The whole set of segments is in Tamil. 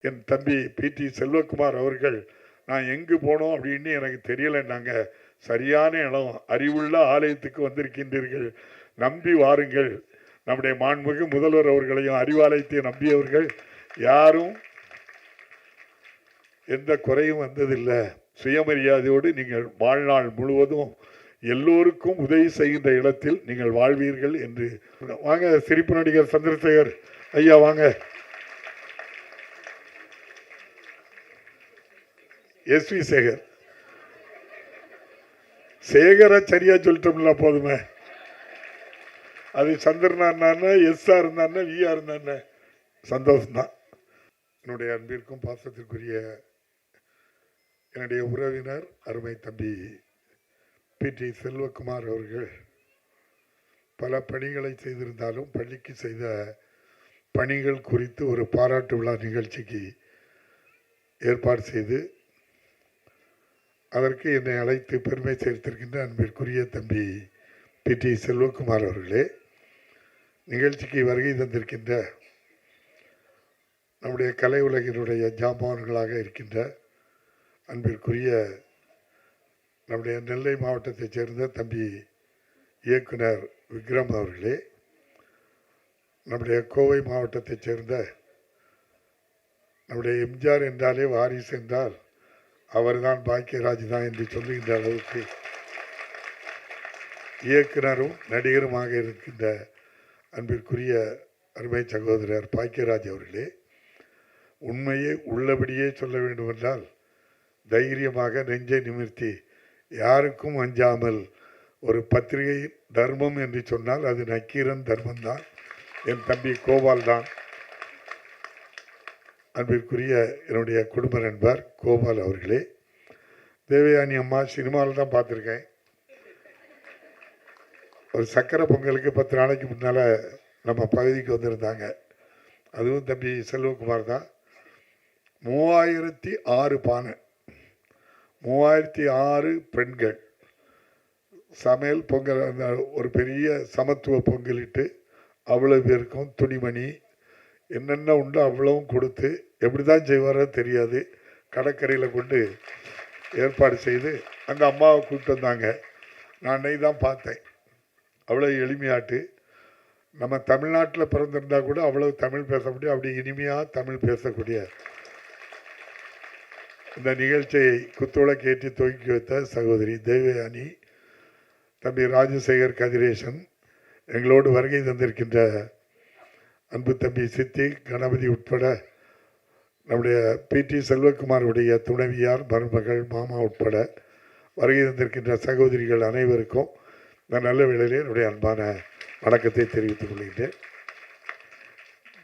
என் தம்பி பிடி செல்வகுமார் அவர்கள் நான் எங்கு போனோம்? அப்படின்னு எனக்கு தெரியலைன்னாங்க. சரியான இடம். அறிவுள்ள ஆலயத்துக்கு வந்திருக்கின்றீர்கள். நம்பி வாருங்கள். நம்முடைய மாண்புமிகு முதல்வர் அவர்களையும் அறிவாலயத்தையும் நம்பியவர்கள் யாரும் எந்த குறையும் வந்ததில்லை. சுயமரியாதையோடு நீங்கள் வாழ்நாள் முழுவதும் எல்லோருக்கும் உதவி செய்கின்ற இடத்தில் நீங்கள் வாழ்வீர்கள் என்று. வாங்க சிரிப்பு நடிகர் சந்திரசேகர் ஐயா வாங்க. S V Sekhar. சேகரை சரியா சொல்லிட்டோம்ல போதுமே. அது சந்திரனா இருந்தானே எஸ்ஆ இருந்தானே விஆ இருந்தானே சந்தோஷம்தான். என்னுடைய அன்பிற்கும் பாசத்திற்குரிய என்னுடைய உறவினர் அருமை தம்பி பி டி செல்வகுமார் அவர்கள் பல பணிகளை செய்திருந்தாலும் பள்ளிக்கு செய்த பணிகள் குறித்து ஒரு பாராட்டு விழா நிகழ்ச்சிக்கு ஏற்பாடு செய்து அதற்கு என்னை அழைத்து பெருமை சேர்த்திருக்கின்ற அன்பிற்குரிய தம்பி பிடி செல்வகுமார் அவர்களே நிகழ்ச்சிக்கு வருகை தந்திருக்கின்ற நம்முடைய கலை உலகினுடைய ஜாம்பவான்களாக இருக்கின்ற அன்பிற்குரிய நம்முடைய நெல்லை மாவட்டத்தைச் சேர்ந்த தம்பி இயக்குனர் விக்ரம் அவர்களே நம்முடைய கோவை மாவட்டத்தைச் சேர்ந்த நம்முடைய எம்ஜிஆர் என்றாலே வாரிசு என்றால் அவர்தான் பாக்கியராஜ் தான் என்று சொல்லுகின்ற அளவுக்கு இயக்குனரும் நடிகருமாக இருக்கின்ற அன்பிற்குரிய அருமை சகோதரர் பாக்கியராஜ் அவர்களே உண்மையை உள்ளபடியே சொல்ல வேண்டுமென்றால் தைரியமாக நெஞ்சை நிமிர்த்தி யாருக்கும் அஞ்சாமல் ஒரு பத்திரிகை தர்மம் என்று சொன்னால் அது நக்கீரன் தர்மம் தான் என் தம்பி கோபால் தான் அன்பிற்குரிய என்னுடைய குடும்ப நண்பர் கோபால் அவர்களே. தேவயானி அம்மா சினிமாவில் தான் பார்த்துருக்கேன். ஒரு சக்கரை பொங்கலுக்கு பத்து நாளைக்கு முன்னால் நம்ம பகுதிக்கு வந்திருந்தாங்க. அதுவும் தம்பி செல்வகுமார் தான். மூவாயிரத்தி ஆறு பானை. மூவாயிரத்தி ஆறு பெண்கள். சமையல் பொங்கல் அந்த ஒரு பெரிய சமத்துவ பொங்கலிட்டு அவ்வளோ பேருக்கும் துணிமணி என்னென்ன உண்டோ அவ்வளவும் கொடுத்து எப்படி தான் செய்வாரோ தெரியாது. கடற்கரையில் கொண்டு ஏற்பாடு செய்து அங்கே அம்மாவை கூப்பிட்டு வந்தாங்க. நான் அன்னைக்கு தான் பார்த்தேன். அவ்வளோ எளிமையாட்டு. நம்ம தமிழ்நாட்டில் பிறந்திருந்தா கூட அவ்வளோ தமிழ் பேச முடியும். அப்படி இனிமையாக தமிழ் பேசக்கூடிய இந்த நிகழ்ச்சியை குத்தோட கேட்டு துவக்கி வைத்த சகோதரி தேவயானி தம்பி ராஜசேகர் கதிரேசன் எங்களோடு வருகை தந்திருக்கின்ற அன்பு தம்பி சித்தி கணபதி உட்பட நம்முடைய பிடி செல்வகுமாருடைய துணைவியார் மருமகள் மாமா உட்பட வருகை தந்திருக்கின்ற சகோதரிகள் அனைவருக்கும் நான் நல்ல வேளையிலே என்னுடைய அன்பான வணக்கத்தை தெரிவித்துக் கொள்கின்றேன்.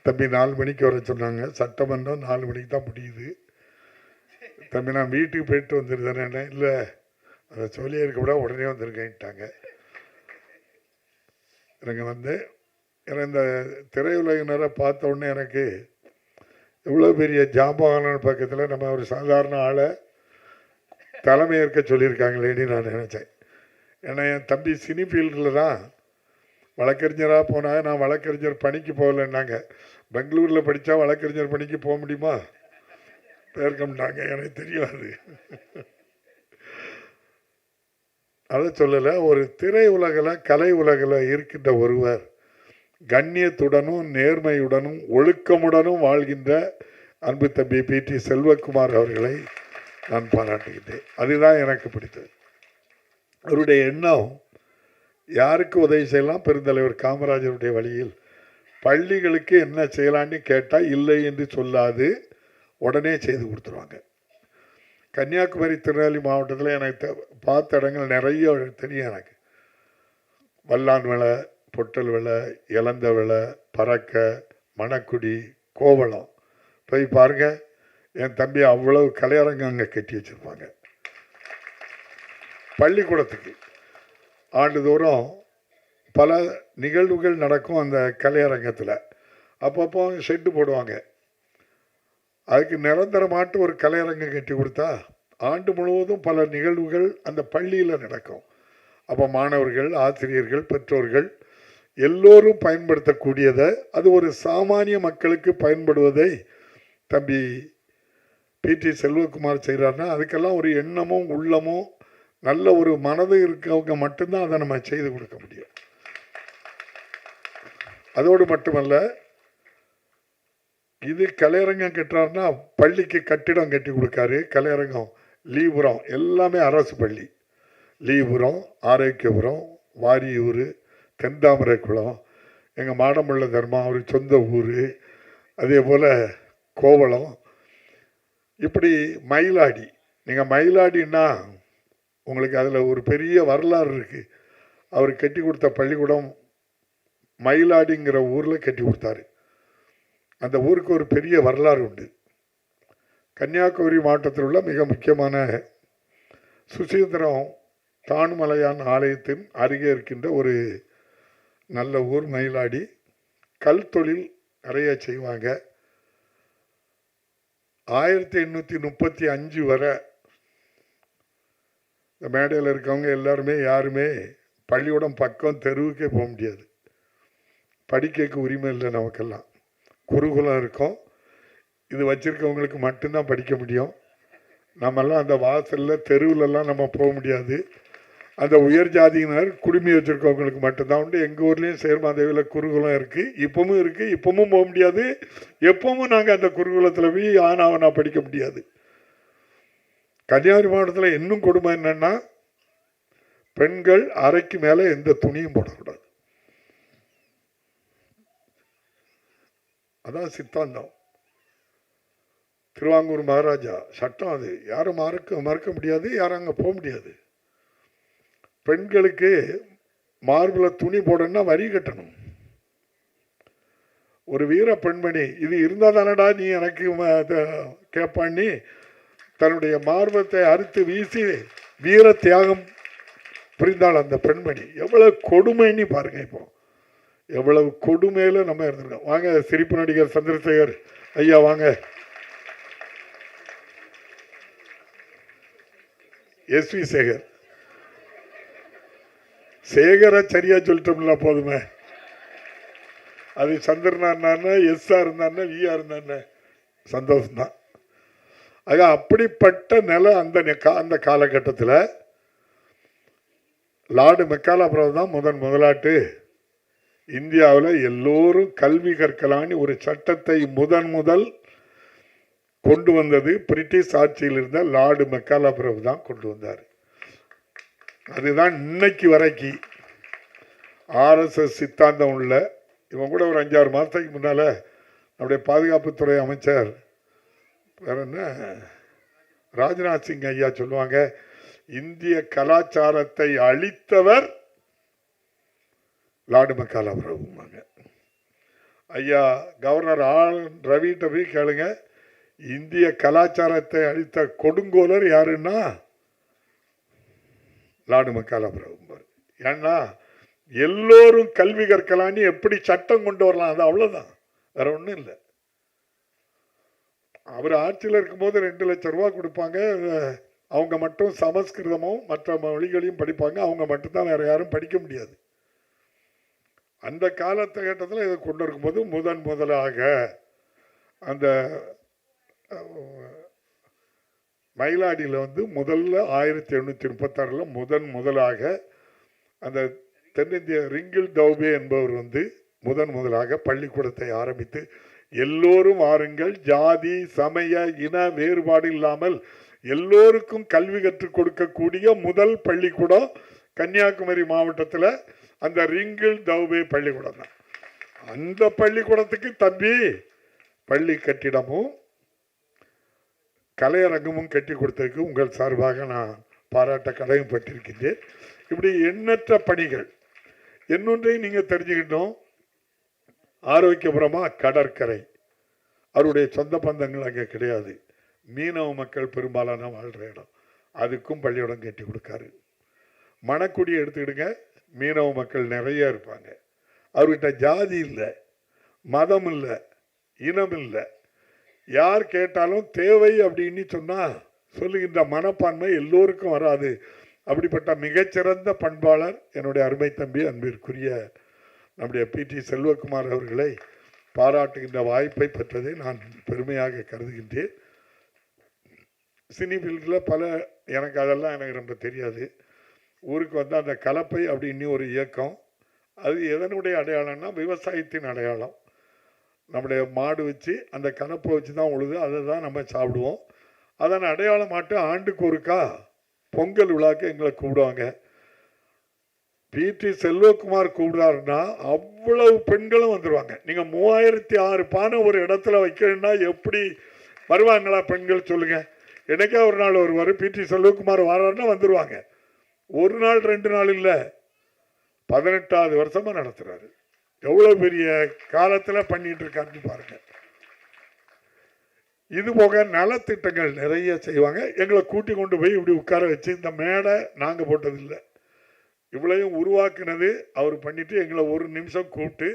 தம்பி நாலு மணிக்கு வர சொன்னாங்க. சட்டமன்றம் நாலு மணிக்கு தான் முடியுது. தம்பி நான் வீட்டுக்கு போயிட்டு வந்துருந்தேனே. இல்லை அதை சொல்லி இருக்க உடனே வந்திருக்கேன்ட்டாங்க. எனக்கு வந்து எனக்கு இந்த திரையுலகினரை பார்த்த உடனே எனக்கு எவ்வளோ பெரிய ஜாம்பகான பக்கத்தில் நம்ம ஒரு சாதாரண ஆளை தலைமை ஏற்க சொல்லியிருக்காங்களேன்னு நான் நினச்சேன். ஏன்னா என் தம்பி சினி ஃபீல்டில் தான் வழக்கறிஞராக போனாங்க நான் வழக்கறிஞர் பணிக்கு போகலைன்னாங்க. பெங்களூரில் படித்தா வழக்கறிஞர் பணிக்கு போக முடியுமா? பேர்க்கம்ட்டாங்க எனக்கு தெரியாது. அதை சொல்லலை ஒரு திரை உலகில் கலை உலகில் இருக்கின்ற ஒருவர் கண்ணியத்துடனும் நேர்மையுடனும் ஒழுக்கமுடனும் வாழ்கின்ற அன்பு தம்பி பி டி செல்வகுமார் அவர்களை நான் பாராட்டுகின்றேன். அதுதான் எனக்கு பிடித்தது. அவருடைய எண்ணம் யாருக்கு உதவி செய்யலாம் பெருந்தலைவர் காமராஜருடைய வழியில் பள்ளிகளுக்கு என்ன செய்யலான்னு கேட்டால் இல்லை என்று சொல்லாது உடனே செய்து கொடுத்துருவாங்க. கன்னியாகுமரி திருநெல்வேலி மாவட்டத்தில் எனக்கு பார்த்த இடங்கள் நிறைய தெரியும் எனக்கு வல்லான் விலை பொட்டல் விலை இளந்த விலை பறக்க மணக்குடி கோவளம். போய் பாருங்க என் தம்பி அவ்வளவு கலையரங்கம் அங்கே கட்டி வச்சுருப்பாங்க. பள்ளிக்கூடத்துக்கு. ஆண்டுதோறும் பல நிகழ்வுகள் நடக்கும் அந்த கலையரங்கத்தில். அப்பப்போ ஷெட்டு போடுவாங்க. அதுக்கு நிரந்தரமாட்டு ஒரு கலையரங்கம் கட்டி கொடுத்தா ஆண்டு முழுவதும் பல நிகழ்வுகள் அந்த பள்ளியில் நடக்கும். அப்போ மாணவர்கள் ஆசிரியர்கள் பெற்றோர்கள் எல்லோரும் பயன்படுத்தக்கூடியதை அது ஒரு சாமானிய மக்களுக்கு பயன்படுவதை தம்பி பிடி செல்வகுமார் செய்கிறாருன்னா அதுக்கெல்லாம் ஒரு எண்ணமும் உள்ளமும் நல்ல ஒரு மனது இருக்கவங்க மட்டும்தான் அதை நம்ம செய்து கொடுக்க முடியும். அதோடு மட்டுமல்ல இது கலையரங்கம் கட்டுறாருன்னா பள்ளிக்கு கட்டிடம் கட்டி கொடுக்காரு. கலையரங்கம் லீபுரம் எல்லாமே அரசு பள்ளி. லீபுரம் ஆரோக்கியபுரம் வாரியூர் தென்தாமரை குளம் எங்கள் மாடமுள்ள தர்மம் அவர் சொந்த ஊர் அதே போல் கோவளம். இப்படி மயிலாடி நீங்கள் மயிலாடின்னா உங்களுக்கு அதில் ஒரு பெரிய வரலாறு இருக்குது அவர் கட்டி கொடுத்த பள்ளிக்கூடம் மயிலாடிங்கிற ஊரில் கட்டி கொடுத்தாரு. அந்த ஊருக்கு ஒரு பெரிய வரலாறு உண்டு. கன்னியாகுமரி மாவட்டத்தில் உள்ள மிக முக்கியமான சுசீந்திரம் தானுமலையான் ஆலயத்தின் அருகே இருக்கின்ற ஒரு நல்ல ஊர் மயிலாடி. கல் தொழில் நிறைய செய்வாங்க. ஆயிரத்தி எண்ணூற்றி முப்பத்தி அஞ்சு வரை இந்த மேடையில் இருக்கவங்க எல்லாருமே யாருமே பள்ளியோடம் பக்கம் தெருவுக்கே போக முடியாது. படிக்கக்கு உரிமை இல்லை நமக்கெல்லாம். குருகுலம் இருக்கும். இது வச்சுருக்கவங்களுக்கு மட்டும்தான் படிக்க முடியும். நம்மெல்லாம் அந்த வாசலில் தெருவுலலாம் நம்ம போக முடியாது. அந்த உயர் ஜாதியினர் குடுமி வச்சுருக்கவங்களுக்கு மட்டும்தான் உண்டு. எங்கள் ஊர்லேயும் சேர்மாதேவியில் குருகுலம் இருக்குது இப்போவும் இருக்குது இப்பவும் போக முடியாது. எப்பவும் நாங்கள் அந்த குருகுலத்தில் போய் ஆனாவனா படிக்க முடியாது. கன்னியாகுமரி மாவட்டத்தில் இன்னும் கொடுமை என்னென்னா பெண்கள் அரைக்கு மேலே எந்த துணியும் போடக்கூடாது. அதான் சித்தாந்தம். திருவாங்கூர் மகாராஜா சட்டம் அது. யாரும் மறக்க மறக்க முடியாது. யாரும் அங்கே போக முடியாது. பெண்களுக்கு மார்பில் துணி போடணும்னா வரி கட்டணும். ஒரு வீர பெண்மணி இது இருந்தால் தானடா நீ எனக்கு கேட்பான்னு தன்னுடைய மார்பத்தை அறுத்து வீசி வீர தியாகம் புரிந்தாள் அந்த பெண்மணி. எவ்வளவு கொடுமைன்னு பாருங்க இப்போ. எவ்வளவு கொடுமையில நம்ம இருந்திருக்கோம். வாங்க சிரிப்பு நடிகர் சந்திரசேகர். ஐயா வாங்க. S V Sekhar. சேகர சரியா சொல்லிட்டோம்ல போதுமே. அது சந்திரனா எஸ்ஆர் எஸ்ஆ விஆர் விஆ இருந்தாருன்னா சந்தோஷம்தான். ஆக அப்படிப்பட்ட நிலை அந்த கா- அந்த காலகட்டத்தில் லார்டு மெக்காலாபுரம் தான் முதன் முதலாட்டு. இந்தியாவில் எல்லோரும் கல்வி கற்கலான்னு ஒரு சட்டத்தை முதன் முதல் கொண்டு வந்தது பிரிட்டிஷ் ஆட்சியில் இருந்த லார்டு மெக்காலாபுரம் தான் கொண்டு வந்தார். அதுதான் இன்னைக்கு வரைக்கும் ஆர்எஸ்எஸ் சித்தாந்தம் உள்ள இவன் கூட ஒரு அஞ்சாறு மாதத்துக்கு முன்னால் நம்முடைய பாதுகாப்புத்துறை அமைச்சர் வேற என்ன? ராஜ்நாத் சிங் ஐயா சொல்லுவாங்க இந்திய கலாச்சாரத்தை அழித்தவர் லார்டு மக்கால் பிரபுமாங்க ஐயா கவர்னர் ஆர் ரவிட்ட போய் கேளுங்க இந்திய கலாச்சாரத்தை அழித்த கொடுங்கோலர் யாருன்னா லார்டு மெக்காலா ஏன்னா எல்லோரும் கல்வி கற்கலான்னு எப்படி சட்டம் கொண்டு வரலாம்? அது அவ்வளோதான் வேற ஒன்றும் இல்லை. அவர் ஆட்சியில் இருக்கும்போது ரெண்டு லட்சம் ரூபா கொடுப்பாங்க. அவங்க மட்டும் சமஸ்கிருதமும் மற்ற மொழிகளையும் படிப்பாங்க. அவங்க மட்டும்தான் வேற யாரும் படிக்க முடியாது. அந்த காலகட்டத்தில் இதை கொண்டு இருக்கும்போது முதன் முதலாக அந்த மயிலாடியில் வந்து முதல்ல ஆயிரத்தி எண்ணூற்றி முப்பத்தாறில் முதன் முதலாக அந்த தென்னிந்திய ரிங்கில் டவுபே என்பவர் வந்து முதன் முதலாக பள்ளிக்கூடத்தை ஆரம்பித்து எல்லோரும் வாருங்கள் ஜாதி சமய இன வேறுபாடு இல்லாமல் எல்லோருக்கும் கல்வி கற்றுக் கொடுக்கக்கூடிய முதல் பள்ளிக்கூடம் கன்னியாகுமரி மாவட்டத்தில் அந்த ரிங்கிள் தௌபே பள்ளிக்கூடம் தான் அந்த பள்ளிக்கூடத்துக்கு தம்பி பள்ளி கட்டிடமும் கலையரங்கமும் கட்டி கொடுத்ததுக்கு உங்கள் சார்பாக நான் பாராட்ட கடமைப்பட்டிருக்கின்றேன் இப்படி எண்ணற்ற பணிகள். இன்னொன்றையும் நீங்கள் தெரிஞ்சுக்கிட்டோம். ஆரோக்கியபுரமாக கடற்கரை. அவருடைய சொந்த பந்தங்கள் அங்கே கிடையாது. மீனவ மக்கள் பெரும்பாலான வாழ்கிற இடம். அதுக்கும் பள்ளிக்கூடம் கட்டி கொடுக்காரு. மணக்குடியை எடுத்துக்கிடுங்க. மீனவ மக்கள் நிறைய இருப்பாங்க. அவர்கிட்ட ஜாதி இல்லை. மதம் இல்லை. இனம் இல்லை. யார் கேட்டாலும் தேவை அப்படின்னு சொன்னால் சொல்லுகின்ற மனப்பான்மை எல்லோருக்கும் வராது. அப்படிப்பட்ட மிகச்சிறந்த பண்பாளர் என்னுடைய அருமை தம்பி அன்பிற்குரிய நம்முடைய பிடி செல்வகுமார் அவர்களை பாராட்டுகின்ற வாய்ப்பை பெற்றதை நான் பெருமையாக கருதுகின்றேன். சினி ஃபீல்டில் பல எனக்கு அதெல்லாம் எனக்கு ரொம்ப தெரியாது. ஊருக்கு வந்து அந்த கலப்பை அப்படின்னு ஒரு இயக்கம் அது எதனுடைய அடையாளம்னா விவசாயத்தின் அடையாளம். நம்முடைய மாடு வச்சு அந்த கணப்பை வச்சு தான் உழுது அதை தான் நம்ம சாப்பிடுவோம். அதன் அடையாளம் மட்டும் ஆண்டுக்கு ஒருக்கா பொங்கல் விழாக்கு எங்களை கூப்பிடுவாங்க. பிடி செல்வகுமார் கூப்பிடுறாருன்னா அவ்வளவு பெண்களும் வந்துடுவாங்க நீங்கள் மூவாயிரத்தி ஆறு பானை ஒரு இடத்துல வைக்கணும்னா எப்படி வருவாங்களா பெண்கள் சொல்லுங்கள் எனக்கே ஒரு நாள் வருவார்? பிடி செல்வகுமார் வராருன்னா வந்துடுவாங்க ஒரு நாள் ரெண்டு நாள் இல்லை. பதினெட்டாவது வருஷமாக நடத்துகிறாரு எவ்வளோ பெரிய காலத்தில் பண்ணிட்டு இருக்காருன்னு பாருங்க. இது போக நலத்திட்டங்கள் நிறைய செய்வாங்க. எங்களை கூட்டி கொண்டு போய் இப்படி உட்கார வச்சு இந்த மேடை நாங்கள் போட்டதில்லை. இவ்வளையும் உருவாக்குனது அவர் பண்ணிட்டு எங்களை ஒரு நிமிஷம் கூப்பிட்டு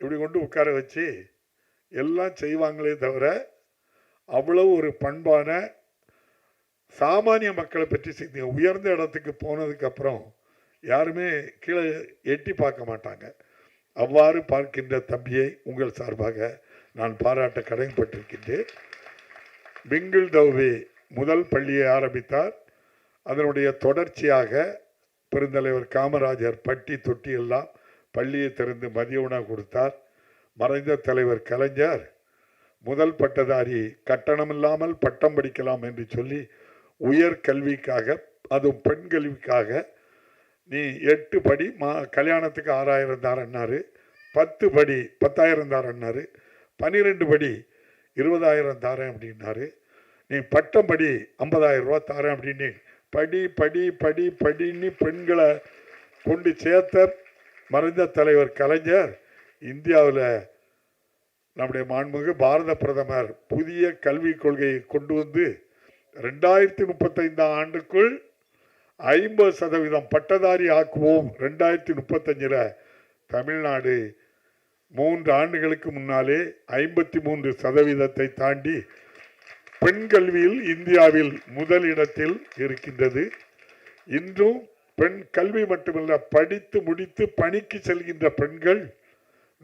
இப்படி கொண்டு உட்கார வச்சு எல்லாம் செய்வாங்களே தவிர அவ்வளவு ஒரு பண்பான சாமானிய மக்களை பற்றி செய்தி உயர்ந்த இடத்துக்கு போனதுக்கப்புறம் யாருமே கீழே எட்டி பார்க்க மாட்டாங்க. அவ்வாறு பார்க்கின்ற தம்பியை உங்கள் சார்பாக நான் பாராட்ட கடமைப்பட்டிருக்கின்றேன். பிங்கிள் தௌவே முதல் பள்ளியை ஆரம்பித்தார். அதனுடைய தொடர்ச்சியாக பெருந்தலைவர் காமராஜர் பட்டி தொட்டி எல்லாம் பள்ளியை திறந்து மதிய உணவு கொடுத்தார். மறைந்த தலைவர் கலைஞர் முதல் பட்டதாரி கட்டணமில்லாமல் பட்டம் படிக்கலாம் என்று சொல்லி உயர் கல்விக்காக அதுவும் பெண் கல்விக்காக நீ எட்டு படி மா கல்யாணத்துக்கு ஆறாயிரம் தாரன்னாரு பத்து படி பத்தாயிரம் தாரன்னாரு பன்னிரெண்டு படி இருபதாயிரம் தாரேன் அப்படின்னாரு. நீ பட்டம் படி ஐம்பதாயிரம் ரூபா தாரேன் அப்படின்னு படி படி படி படின்னு பெண்களை கொண்டு சேர்த்த மறைந்த தலைவர் கலைஞர் இந்தியாவில் நம்முடைய மாண்புமிகு பாரத பிரதமர் புதிய கல்விக் கொள்கையை கொண்டு வந்து ரெண்டாயிரத்தி முப்பத்தைந்தாம் ஆண்டுக்குள் ஐம்பது சதவீதம் பட்டதாரி ஆக்குவோம் ரெண்டாயிரத்தி முப்பத்தஞ்சில். தமிழ்நாடு மூன்று ஆண்டுகளுக்கு முன்னாலே ஐம்பத்தி மூன்று சதவீதத்தை தாண்டி பெண் கல்வியில் இந்தியாவில் முதலிடத்தில் இருக்கின்றது. இன்றும் பெண் கல்வி மட்டுமல்ல படித்து முடித்து பணிக்கு செல்கின்ற பெண்கள்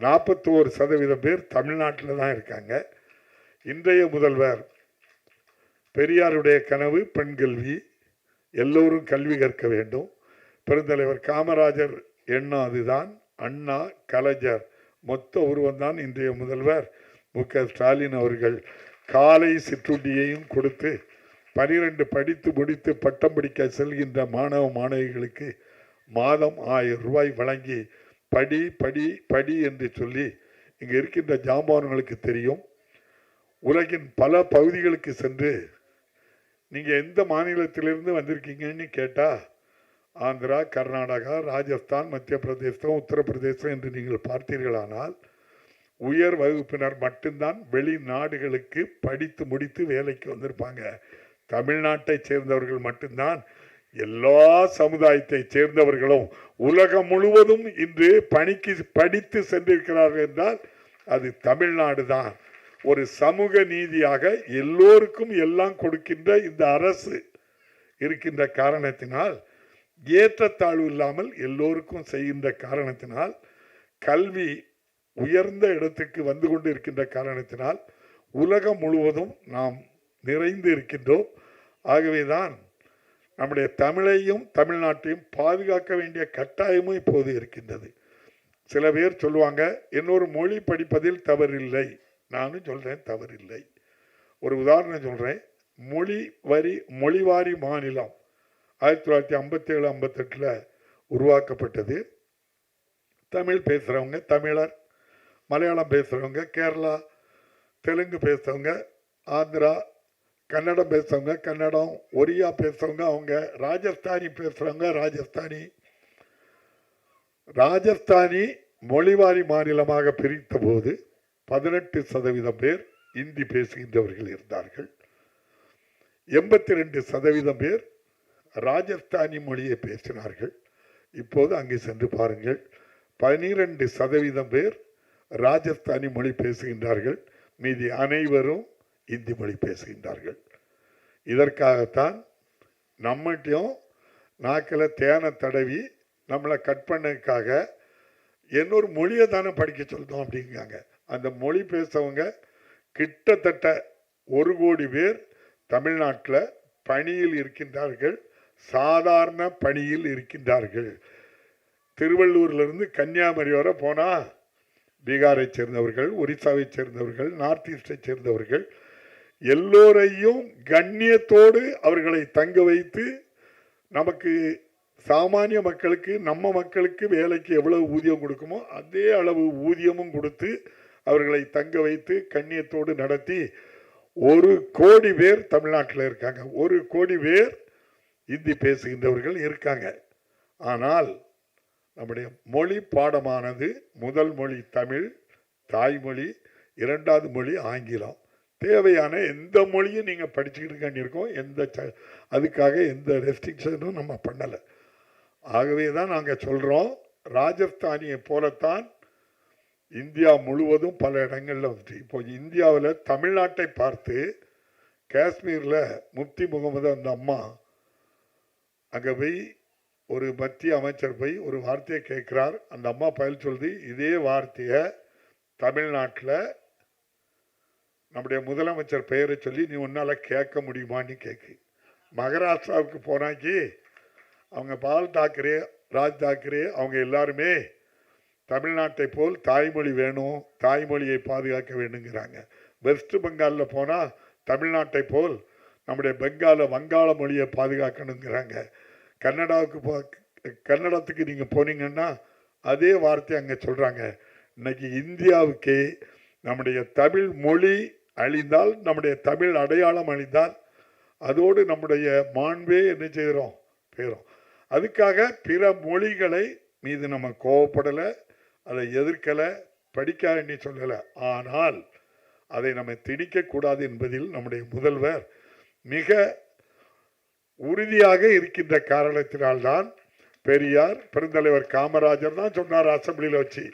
நாற்பத்தோரு சதவீதம் பேர் தமிழ்நாட்டில் தான் இருக்காங்க. இன்றைய முதல்வர் பெரியாருடைய கனவு பெண் கல்வி. எல்லோரும் கல்வி கற்க வேண்டும். பெருந்தலைவர் காமராஜர் எண்ணம் அதுதான் அண்ணா கலைஞர் மொத்த உருவம்தான் இன்றைய முதல்வர். மு. க. ஸ்டாலின் அவர்கள் காலை சிற்றுண்டியையும் கொடுத்து பனிரெண்டு படித்து முடித்து பட்டம் படிக்க செல்கின்ற மாணவ மாணவிகளுக்கு மாதம் ஆயிரம் ரூபாய் வழங்கி படி படி படி என்று சொல்லி இங்கே இருக்கின்ற ஜாம்பவான்களுக்கு தெரியும். உலகின் பல பகுதிகளுக்கு சென்று நீங்கள் எந்த மாநிலத்திலிருந்து வந்திருக்கீங்கன்னு கேட்டால் ஆந்திரா கர்நாடகா ராஜஸ்தான் மத்திய பிரதேசம் உத்தரப்பிரதேசம் என்று நீங்கள் பார்த்தீர்களானால் உயர் வகுப்பினர் மட்டும்தான் வெளிநாடுகளுக்கு படித்து முடித்து வேலைக்கு வந்திருப்பாங்க. தமிழ்நாட்டை சேர்ந்தவர்கள் மட்டும்தான் எல்லா சமுதாயத்தை சேர்ந்தவர்களும் உலகம் முழுவதும் இன்று பணிக்கு படித்து சென்றிருக்கிறார்கள் என்றால் அது தமிழ்நாடு தான். ஒரு சமூக நீதியாக எல்லோருக்கும் எல்லாம் கொடுக்கின்ற இந்த அரசு இருக்கின்ற காரணத்தினால் ஏற்றத்தாழ்வு இல்லாமல் எல்லோருக்கும் செய்கின்ற காரணத்தினால் கல்வி உயர்ந்த இடத்துக்கு வந்து கொண்டு இருக்கின்ற காரணத்தினால் உலகம் முழுவதும் நாம் நிறைந்து இருக்கின்றோம். ஆகவேதான் நம்முடைய தமிழையும் தமிழ்நாட்டையும் பாதுகாக்க வேண்டிய கட்டாயமும் இப்போது இருக்கின்றது. சில பேர் சொல்லுவாங்க இன்னொரு மொழி படிப்பதில் தவறில்லை. நானும் சொல்கிறேன் தவறில்லை. ஒரு உதாரணம் சொல்கிறேன் மொழி வரி மொழிவாரி மாநிலம் ஆயிரத்தி தொள்ளாயிரத்தி ஐம்பத்தேழு ஐம்பத்தெட்டில் உருவாக்கப்பட்டது. தமிழ் பேசுகிறவங்க தமிழர் மலையாளம் பேசுகிறவங்க கேரளா தெலுங்கு பேசுகிறவங்க ஆந்திரா கன்னடம் பேசுகிறவங்க கன்னடம் ஒரியா பேசுகிறவங்க அவங்க ராஜஸ்தானி பேசுகிறவங்க ராஜஸ்தானி. ராஜஸ்தானி மொழிவாரி மாநிலமாக பிரித்த போது பதினெட்டு சதவீதம் பேர் இந்தி பேசுகின்றவர்கள் இருந்தார்கள். எண்பத்தி ரெண்டு சதவீதம் பேர் ராஜஸ்தானி மொழியை பேசினார்கள். இப்போது அங்கே சென்று பாருங்கள். பனிரெண்டு சதவீதம் பேர் ராஜஸ்தானி மொழி பேசுகின்றார்கள். மீதி அனைவரும் இந்தி மொழி பேசுகின்றார்கள். இதற்காகத்தான் நம்மகிட்டையும் நாக்கில் தேனை தடவி நம்மளை கட் பண்ணதுக்காக இன்னொரு மொழியை தானே படிக்க சொல்லிட்டோம் அப்படிங்காங்க அந்த மொழி பேசவங்க கிட்டத்தட்ட ஒரு கோடி பேர் தமிழ்நாட்டில் பணியில் இருக்கின்றார்கள். சாதாரண பணியில் இருக்கின்றார்கள். திருவள்ளூர்லேருந்து கன்னியாகுமரி வரை போனால் பீகாரை சேர்ந்தவர்கள் ஒரிசாவை சேர்ந்தவர்கள் நார்த் ஈஸ்டை சேர்ந்தவர்கள் எல்லோரையும் கண்ணியத்தோடு அவர்களை தங்க வைத்து நமக்கு சாமானிய மக்களுக்கு நம்ம மக்களுக்கு வேலைக்கு எவ்வளவு ஊதியம் கொடுக்குமோ அதே அளவு ஊதியமும் கொடுத்து அவர்களை தங்க வைத்து கண்ணியத்தோடு நடத்தி ஒரு கோடி பேர் தமிழ்நாட்டில் இருக்காங்க. ஒரு கோடி பேர் இந்தி பேசுகின்றவர்கள் இருக்காங்க. ஆனால் நம்முடைய மொழி பாடமானது முதல் மொழி தமிழ் தாய்மொழி இரண்டாவது மொழி ஆங்கிலம். தேவையான எந்த மொழியும் நீங்கள் படிச்சுக்கிட்டு வேண்டியிருக்கோம். எந்த அதுக்காக எந்த ரெஸ்ட்ரிக்ஷனும் நம்ம பண்ணலை. ஆகவே தான் நாங்கள் சொல்கிறோம் ராஜஸ்தானியை போலத்தான் இந்தியா முழுவதும் பல இடங்களில் வந்துட்டு இப்போ இந்தியாவில் தமிழ்நாட்டை பார்த்து காஷ்மீரில் முப்தி முகமது அந்த அம்மா அங்கே போய் ஒரு மத்திய அமைச்சர் போய் ஒரு வார்த்தையை கேட்குறார். அந்த அம்மா பயில் சொல்லுது இதே வார்த்தையை தமிழ்நாட்டில் நம்முடைய முதலமைச்சர் பெயரை சொல்லி நீ உன்னால் கேட்க முடியுமான்னு கேட்கு மகாராஷ்டிராவுக்கு போனாக்கி அவங்க பால் தாக்கரே ராஜ் தாக்கரே அவங்க எல்லாருமே தமிழ்நாட்டை போல் தாய்மொழி வேணும் தாய்மொழியை பாதுகாக்க வேணுங்கிறாங்க. வெஸ்ட் பெங்காலில் போனால் தமிழ்நாட்டை போல் நம்முடைய பெங்கால வங்காள மொழியை பாதுகாக்கணுங்கிறாங்க. கன்னடாவுக்கு போ கன்னடத்துக்கு நீங்கள் போனீங்கன்னா அதே வார்த்தை அங்கே சொல்கிறாங்க இன்னைக்கு இந்தியாவுக்கே நம்முடைய தமிழ் மொழி அழிந்தால் நம்முடைய தமிழ் அடையாளம் அழிந்தால் அதோடு நம்முடைய மாண்பே என்ன செய்கிறோம்? போயிடும் அதுக்காக பிற மொழிகளை மீது நம்ம கோவப்படலை. அதை எதிர்க்கலை படிக்காதன்னு சொல்லலை. ஆனால் அதை நம்ம திணிக்கக்கூடாது என்பதில் நம்முடைய முதல்வர் மிக உறுதியாக இருக்கின்ற காரணத்தினால்தான் பெரியார் பெருந்தலைவர் காமராஜர் தான் சொன்னார் அசம்பிளியில் வச்சு.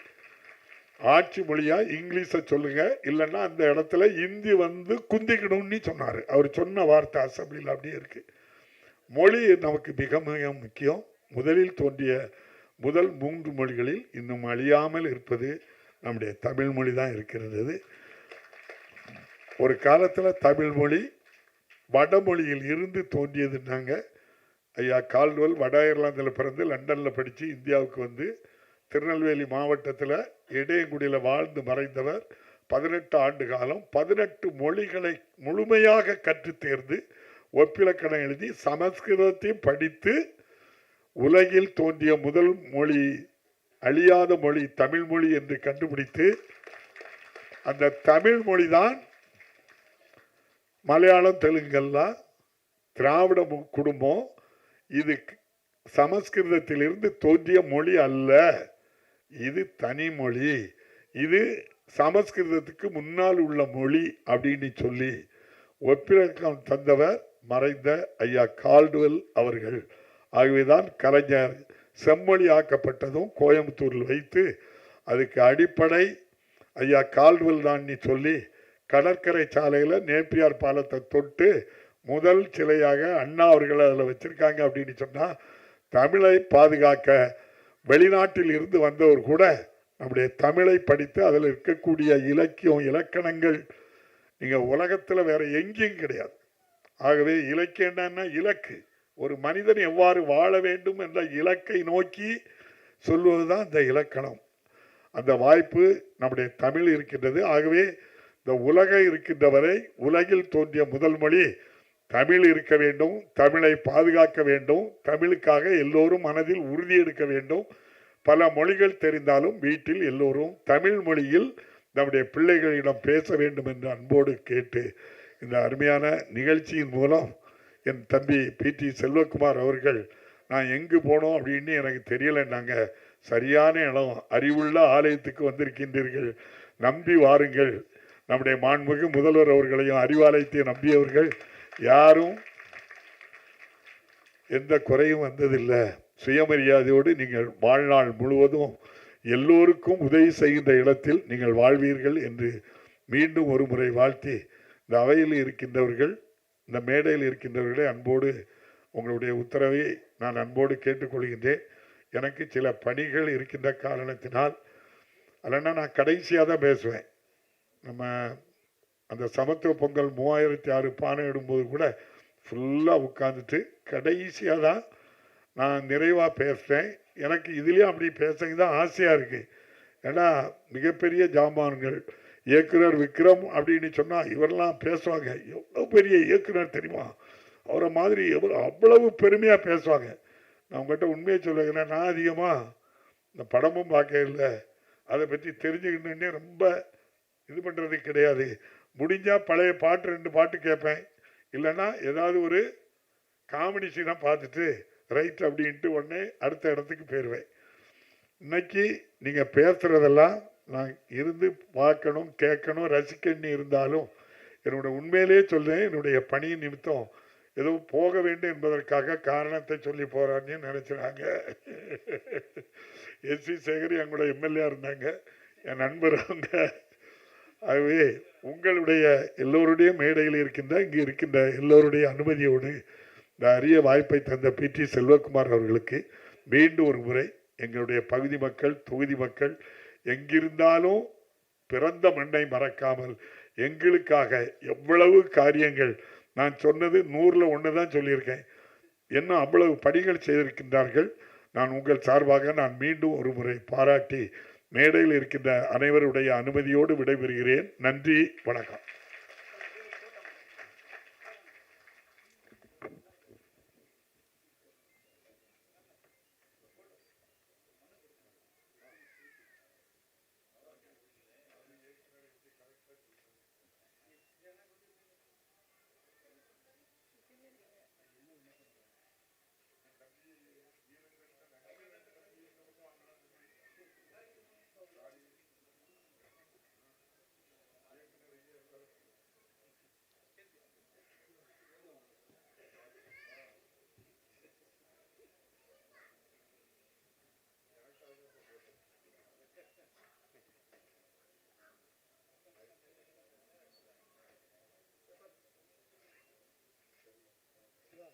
ஆட்சி மொழியா இங்கிலீஷை சொல்லுங்க இல்லைன்னா அந்த இடத்துல இந்தி வந்து குந்திக்கணும்னு சொன்னார். அவர் சொன்ன வார்த்தை அசம்பிளியில் அப்படியே இருக்கு. மொழி நமக்கு மிக மிக முக்கியம். முதலில் தோன்றிய முதல் மூன்று மொழிகளில் இன்னும் அழியாமல் இருப்பது நம்முடைய தமிழ் மொழி தான் இருக்கிறது. ஒரு காலத்தில் தமிழ் மொழி வடமொழியில் இருந்து தோன்றியதுன்னாங்க ஐயா கால்வல் வட அயர்லாந்தில் பிறந்து லண்டனில் படித்து இந்தியாவுக்கு வந்து திருநெல்வேலி மாவட்டத்தில் இடையங்குடியில் வாழ்ந்து மறைந்தவர் பதினெட்டு ஆண்டு காலம் பதினெட்டு மொழிகளை முழுமையாக கற்றுத்தேர்ந்து ஒப்பிலக்கணம் எழுதி சமஸ்கிருதத்தையும் படித்து உலகில் தோன்றிய முதல் மொழி அழியாத மொழி தமிழ் மொழி என்று கண்டுபிடித்து அந்த தமிழ் மொழி தான் மலையாளம் தெலுங்கெல்லாம் திராவிட குடும்பம். இது சமஸ்கிருதத்திலிருந்து தோன்றிய மொழி அல்ல. இது தனி மொழி. இது சமஸ்கிருதத்துக்கு முன்னால் உள்ள மொழி அப்படின்னு சொல்லி ஒப்பிலக்கம் தந்தவர் மறைந்த ஐயா கால்டுவெல் அவர்கள். ஆகவேதான் கலைஞர் செம்மொழி ஆக்கப்பட்டதும் கோயம்புத்தூரில் வைத்து அதுக்கு அடிப்படை ஐயா கால்டுவெல் தான் சொல்லி கடற்கரை சாலையில் நேப்பியார் பாலத்தை தொட்டு முதல் சிலையாக அண்ணா அவர்கள் அதில் வச்சுருக்காங்க அப்படின்னு சொன்னால் தமிழை பாதுகாக்க வெளிநாட்டில் இருந்து வந்தவர் கூட நம்முடைய தமிழை படித்து அதில் இருக்கக்கூடிய இலக்கியம் இலக்கணங்கள் நீங்கள் உலகத்தில் வேறு எங்கேயும் கிடையாது. ஆகவே இலக்கியம் என்னன்னா இலக்கு. ஒரு மனிதன் எவ்வாறு வாழ வேண்டும் என்ற இலக்கை நோக்கி சொல்வதுதான் இந்த இலக்கணம். அந்த வாய்ப்பு நம்முடைய தமிழ் இருக்கின்றது. ஆகவே இந்த உலகம் இருக்கின்ற வரை உலகில் தோன்றிய முதல் மொழி தமிழ் இருக்க வேண்டும். தமிழை பாதுகாக்க வேண்டும். தமிழுக்காக எல்லோரும் மனதில் உறுதி எடுக்க வேண்டும். பல மொழிகள் தெரிந்தாலும் வீட்டில் எல்லோரும் தமிழ் மொழியில் நம்முடைய பிள்ளைகளிடம் பேச வேண்டும் என்று அன்போடு கேட்டு இந்த அருமையான நிகழ்ச்சியின் மூலம் என் தம்பி பிடி செல்வகுமார் அவர்கள் நான் எங்கு போனோம்? அப்படின்னு எனக்கு தெரியலைன்னாங்க. சரியான இடம். அறிவுள்ள ஆலயத்துக்கு வந்திருக்கின்றீர்கள். நம்பி வாருங்கள். நம்முடைய மாண்புமிகு முதல்வர் அவர்களையும் அறிவாலயத்தை நம்பியவர்கள் யாரும் எந்த குறையும் வந்ததில்லை. சுயமரியாதையோடு நீங்கள் வாழ்நாள் முழுவதும் எல்லோருக்கும் உதவி செய்கின்ற இடத்தில் நீங்கள் வாழ்வீர்கள் என்று மீண்டும் ஒரு முறை வாழ்த்தி இந்த அவையில் இருக்கின்றவர்கள் இந்த மேடையில் இருக்கின்றவர்களே அன்போடு உங்களுடைய உத்தரவை நான் அன்போடு கேட்டுக்கொள்கின்றேன். எனக்கு சில பணிகள் இருக்கின்ற காரணத்தினால் இல்லைன்னா நான் கடைசியாக தான் பேசுவேன். நம்ம அந்த சமத்துவ பொங்கல் மூவாயிரத்தி ஆறு பானை இடும்போது கூட ஃபுல்லாக உட்காந்துட்டு கடைசியாக தான் நான் நிறைவாக பேசுகிறேன் எனக்கு இதுலேயும் அப்படி பேசுறது தான் ஆசையாக இருக்குது ஏன்னா மிகப்பெரிய ஜாமான்கள் இயக்குனர் விக்ரம் அப்படின்னு சொன்னால் இவரெல்லாம் பேசுவாங்க. எவ்வளோ பெரிய இயக்குனர் தெரியுமா? அவரை மாதிரி எவ்வளோ அவ்வளவு பெருமையாக பேசுவாங்க. நான் உங்கள்கிட்ட உண்மையை சொல்லுகிறேன். நான் அதிகமாக இந்த படமும் பார்க்க இல்லை. அதை பற்றி தெரிஞ்சுக்கணுன்னே ரொம்ப இது பண்ணுறது கிடையாது. முடிஞ்சால் பழைய பாட்டு ரெண்டு பாட்டு கேட்பேன். இல்லைன்னா ஏதாவது ஒரு காமெடி சீனாக பார்த்துட்டு ரைட் அப்படின்ட்டு உடனே அடுத்த இடத்துக்கு போயிடுவேன். இன்னைக்கு நீங்கள் பேசுகிறதெல்லாம் நான் இருந்து பார்க்கணும் கேட்கணும் ரசிக்கணும்னு இருந்தாலும் என்னோட உண்மையிலேயே சொல்கிறேன் என்னுடைய பணி நிமித்தம் எதுவும் போக வேண்டும் என்பதற்காக காரணத்தை சொல்லி போகிறான்னு நினச்சினாங்க எஸ். சி சேகர் எங்களோட எம்எல்ஏ இருந்தாங்க. என் நண்பர் அவங்க. ஆகவே உங்களுடைய எல்லோருடைய மேடையில் இருக்கின்ற இங்கே இருக்கின்ற எல்லோருடைய அனுமதியோடு இந்த அரிய வாய்ப்பை தந்த பி. டி. செல்வகுமார் அவர்களுக்கு மீண்டும் ஒரு முறை எங்களுடைய பகுதி மக்கள் தொகுதி மக்கள் எங்கிருந்தாலும் பிறந்த மண்ணை மறக்காமல் எங்களுக்காக எவ்வளவு காரியங்கள் நான் சொன்னது நூறில் ஒன்று தான் சொல்லியிருக்கேன். என்ன அவ்வளவு பணிகள் செய்திருக்கின்றார்கள்? நான் உங்கள் சார்பாக நான் மீண்டும் ஒரு முறை பாராட்டி மேடையில் இருக்கின்ற அனைவருடைய அனுமதியோடு விடைபெறுகிறேன். நன்றி வணக்கம்.